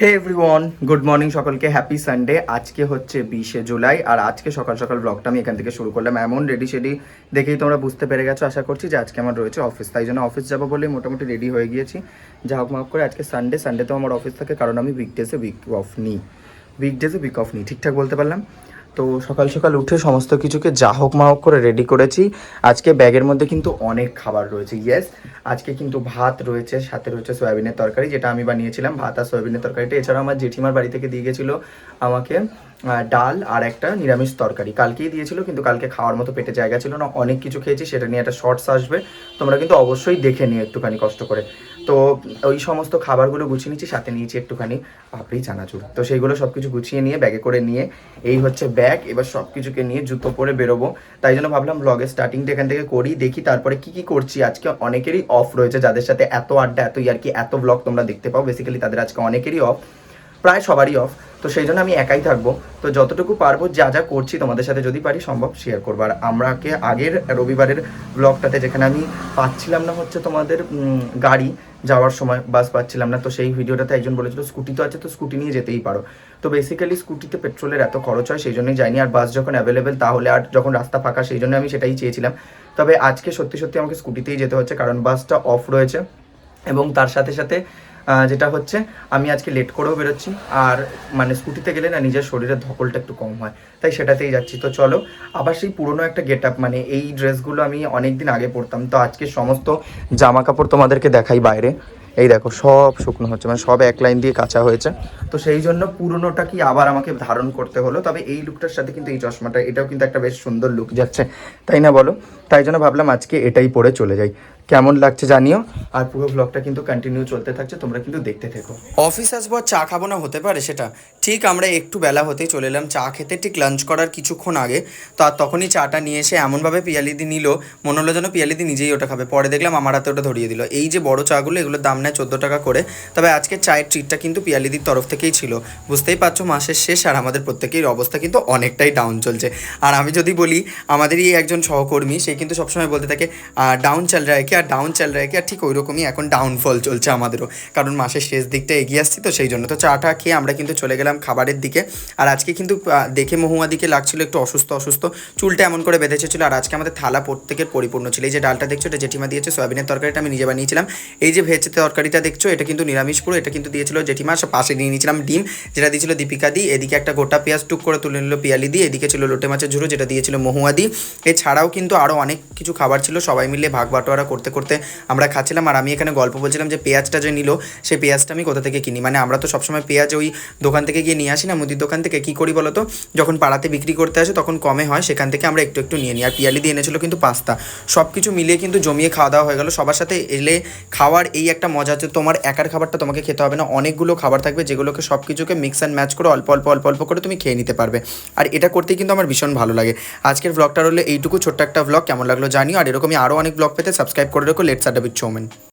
হে everyone good morning সকলকে happy Sunday আজকে হচ্ছে বিশে জুলাই, আর আজকে সকাল সকাল ব্লগটা আমি এখান থেকে শুরু করলাম। এমন রেডি সেডি দেখেই তোমরা বুঝতে পেরে গেছো, আশা করছি যে আজকে আমার রয়েছে অফিস তাই জন্য অফিস যাব বলেই মোটামুটি রেডি হয়ে গিয়েছি। যা হোক মাফ করে আজকে সানডে সানডে তো আমার অফিস থাকে, কারণ আমি উইকডেজে উইক অফ নিই। উইকডেজে উইক অফ নিই, ঠিকঠাক বলতে পারলাম? তো সকাল সকাল উঠে সমস্ত কিছুকে যা হোক মা হোক করে রেডি করেছি। আজকে ব্যাগের মধ্যে কিন্তু অনেক খাবার রয়েছে ইয়েস আজকে কিন্তু ভাত রয়েছে, সাথে রয়েছে সয়াবিনের তরকারি, যেটা আমি বানিয়েছিলাম, ভাত আর সয়াবিনের তরকারিটা। এছাড়াও আমার জেঠিমার বাড়ি থেকে দিয়ে গেছিল আমাকে ডাল আর একটা নিরামিষ তরকারি। কালকেই দিয়েছিল, কিন্তু কালকে খাওয়ার মতো পেটে জায়গা ছিল না। অনেক কিছু খেয়েছি, সেটা নিয়ে একটা শর্টস আসবে। তোমরা কিন্তু অবশ্যই দেখে নিও একটুখানি কষ্ট করে। তো ওই সমস্ত খাবারগুলো গুছিয়ে নিচ্ছি, সাথে নিয়েছি একটুখানি পাপড়ি, চানাচুর। তো সেইগুলো সব কিছু গুছিয়ে নিয়ে, ব্যাগে করে নিয়ে, এই হচ্ছে ব্যাগ এবার সব কিছুকে নিয়ে জুতো পরে বেরোবো। তাই জন্য ভাবলাম ব্লগের স্টার্টিংটা এখান থেকে করি, দেখি তারপরে কি কি করছি। আজকে অনেকেরই অফ রয়েছে, যাদের সাথে এত আড্ডা, এত ইয়ার কি এত ব্লগ তোমরা দেখতে পাও। বেসিক্যালি তাদের আজকে অনেকেরই অফ প্রায় সবারই অফ তো সেই জন্য আমি একাই থাকব। তো যতটুকু পারব, যা যা করছি তোমাদের সাথে যদি পারি সম্ভব শেয়ার করব। আর আমরাকে আগের রবিবারের ব্লগটাতে যেখানে আমি পাচ্ছিলাম না হচ্ছে তোমাদের গাড়ি যাওয়ার সময় বাস পাচ্ছিলাম না, তো সেই ভিডিওটাতে একজন বলেছিল, স্কুটি তো আছে, তো স্কুটি নিয়ে যেতেই পারো। তো বেসিক্যালি স্কুটিতে পেট্রোলের এত খরচ হয়, সেই জন্যই যাইনি। আর বাস যখন অ্যাভেলেবেল তাহলে আর যখন রাস্তা ফাঁকা, সেই জন্য আমি সেটাই চেয়েছিলাম। তবে আজকে সত্যি সত্যি আমাকে স্কুটিতেই যেতে হচ্ছে, কারণ বাসটা অফ রয়েছে। এবং তার সাথে সাথে যেটা হচ্ছে, আমি আজকে লেট করেও বেরোচ্ছি, আর মানে স্কুটিতে গেলে না নিজের শরীরের ধকলটা একটু কম হয়, তাই সেটাতেই যাচ্ছি। তো চলো, আবার সেই পুরনো একটা গেট আপ মানে এই ড্রেসগুলো আমি অনেক দিন আগে পরতাম। তো আজকে সমস্ত জামা কাপড় তোমাদেরকে দেখাই বাইরে। এই দেখো, সব শুকনো হচ্ছে মানে সব এক লাইন দিয়ে কাঁচা হয়েছে। তো সেই জন্য পুরনোটা কি আবার আমাকে ধারণ করতে হলো? তবে এই লুকটার সাথে কিন্তু এই চশমাটা, এটাও কিন্তু একটা বেশ সুন্দর লুক যাচ্ছে। তাই না বলো? তাই জন্য ভাবলাম আজকে এটাই পরে চলে যাই। কেমন লাগছে জানিও। আর পুরো ব্লগটা কিন্তু কন্টিনিউ চলতে থাকছে, তোমরা কিন্তু দেখতে থেকো। অফিস আসব চা খাব না হতে পারে সেটা? ঠিক আমরা একটু বেলা হতেই চলে এলাম, চা খেতে ঠিক লাঞ্চ করার কিছুক্ষণ আগে। তো আর তখনই চাটা নিয়ে এসে এমনভাবে পিয়ালিদি নিল, মনে হলো যেন পিয়ালিদি নিজেই ওটা খাবে। পরে দেখলাম আমার হাতে ওটা ধরিয়ে দিল। এই যে বড় চাগুলো, এগুলোর দাম নেয় চোদ্দ টাকা করে। তবে আজকে চায়ের ট্রিটটা কিন্তু পিয়ালিদির তরফ থেকেই ছিল। বুঝতেই পারছ, মাসের শেষ আর আমাদের প্রত্যেকের অবস্থা কিন্তু অনেকটাই ডাউন চলছে। আর আমি যদি বলি, আমাদেরই একজন সহকর্মী, সে কিন্তু সবসময় বলতে থাকে ডাউন চাল রায় কি আর ডাউন চাল রায় কি আর ঠিক ওই রকমই এখন ডাউনফল চলছে আমাদেরও। কারণ মাসের শেষ দিকটা এগিয়ে আসছি তো সেই জন্য। তো চাটা খেয়ে আমরা কিন্তু চলে গেলাম খাবারের দিকে। আর আজকে কিন্তু দেখে মহুয়া দিকে লাগছিল একটু অসুস্থ অসুস্থ। চুলটা এমন করে বেঁধেছে ছিল, আর আজকে আমাদের থালা প্রত্যেকের পরিপূর্ণ ছিল। এই যে ডালটা দেখছ, এটা জেঠিমা দিয়েছে, সয়াবিনের তরকারিটা আমি নিজে বানিয়েছিলাম। এই যে ভেজ তরকারিটা দেখছ, এটা কিন্তু নিরামিষ পুরো, এটা কিন্তু দিয়েছিল জেঠিমা। পাশে নিয়ে নিয়েছিলাম ডিম, যেটা দিয়েছিল দীপিকা দি। এদিকে একটা গোটা পেঁয়াজ টুক করে তুলে নিল পিয়ালি দি। এদিকে ছিল লোটে মাছের ঝুড়ো, যেটা দিয়েছিল মহুয়া দি। এছাড়াও কিন্তু আরও অনেক কিছু খাবার ছিল, সবাই মিলে ভাগ বাটোয়ারা করতে করতে আমরা খাচ্ছিলাম। আর আমি এখানে গল্প বলছিলাম যে, পেঁয়াজটা যে নিল সেই পেঁয়াজটা আমি কোথা থেকে কিনি? মানে আমরা তো সবসময় পেঁয়াজ ওই দোকান থেকে গিয়ে নিয়ে আসি না, মুদির দোকান থেকে। কী করি বলো তো যখন পাড়াতে বিক্রি করতে আসে, তখন কমে হয়, সেখান থেকে আমরা একটু একটু নিয়ে নিই। আর পিয়ালি দিয়ে এনেছিল কিন্তু পাস্তা। সব কিছু মিলিয়ে কিন্তু জমিয়ে খাওয়া দাওয়া হয়ে গেল। সবার সাথে এলে খাওয়ার এই একটা মজা আছে তোমার একার খাবারটা তোমাকে খেতে হবে না। অনেকগুলো খাবার থাকবে, যেগুলোকে সব কিছুকে মিক্স অ্যান্ড ম্যাচ করে অল্প অল্প অল্প অল্প করে তুমি খেয়ে নিতে পারবে। আর এটা করতে কিন্তু আমার ভীষণ ভালো লাগে। আজকের ব্লগটা হলো এইটুকু। ছোট্ট একটা ব্লগ কেমন লাগল জানিও। আর এরকমই আরও অনেক ব্লগ পেতে সাবস্ক্রাইব করে রেখো। লেটস আড্ডা চৌমেন